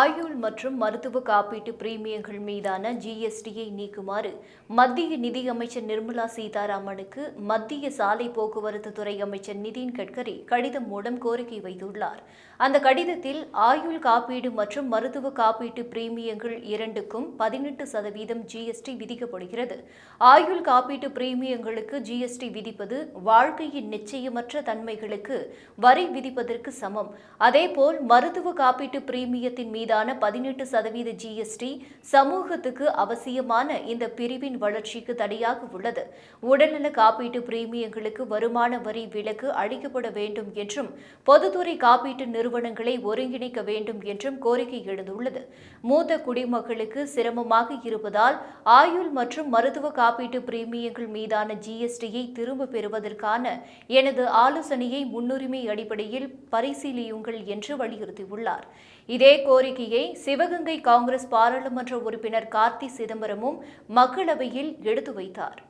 ஆயுள் மற்றும் மருத்துவ காப்பீட்டு பிரீமியங்கள் மீதான ஜிஎஸ்டியை நீக்குமாறு மத்திய நிதியமைச்சர் நிர்மலா சீதாராமனுக்கு மத்திய சாலை போக்குவரத்து துறை அமைச்சர் நிதின் கட்கரி கடிதம் மூலம் கோரிக்கை வைத்துள்ளார். அந்த கடிதத்தில் ஆயுள் காப்பீடு மற்றும் மருத்துவ காப்பீட்டு பிரீமியங்கள் இரண்டுக்கும் பதினெட்டு சதவீதம் ஜிஎஸ்டி விதிக்கப்படுகிறது. ஆயுள் காப்பீட்டு பிரீமியங்களுக்கு ஜிஎஸ்டி விதிப்பது வாழ்க்கையின் நிச்சயமற்ற தன்மைகளுக்கு வரி விதிப்பதற்கு சமம். அதேபோல் மருத்துவ காப்பீட்டு பிரீமியத்தின் மீது மீதான பதினெட்டு சதவீத ஜிஎஸ்டி சமூகத்துக்கு அவசியமான இந்த பிரிவின் வளர்ச்சிக்கு தடையாக உள்ளது. உடல்நல காப்பீட்டு பிரீமியங்களுக்கு வருமான வரி விலக்கு அளிக்கப்பட வேண்டும் என்றும் பொதுத்துறை காப்பீட்டு நிறுவனங்களை ஒருங்கிணைக்க வேண்டும் என்றும் கோரிக்கை எழுந்துள்ளது. மூத்த குடிமக்களுக்கு சிரமமாக இருப்பதால் ஆயுள் மற்றும் மருத்துவ காப்பீட்டு பிரீமியங்கள் மீதான ஜிஎஸ்டியை திரும்ப பெறுவதற்கான எனது ஆலோசனையை முன்னுரிமை அடிப்படையில் பரிசீலியுங்கள் என்று வலியுறுத்தியுள்ளார். இதே கோரிக்கை கோரிக்கையை சிவகங்கை காங்கிரஸ் பாராளுமன்ற உறுப்பினர் கார்த்தி சிதம்பரமும் மக்களவையில் எடுத்து வைத்தார்.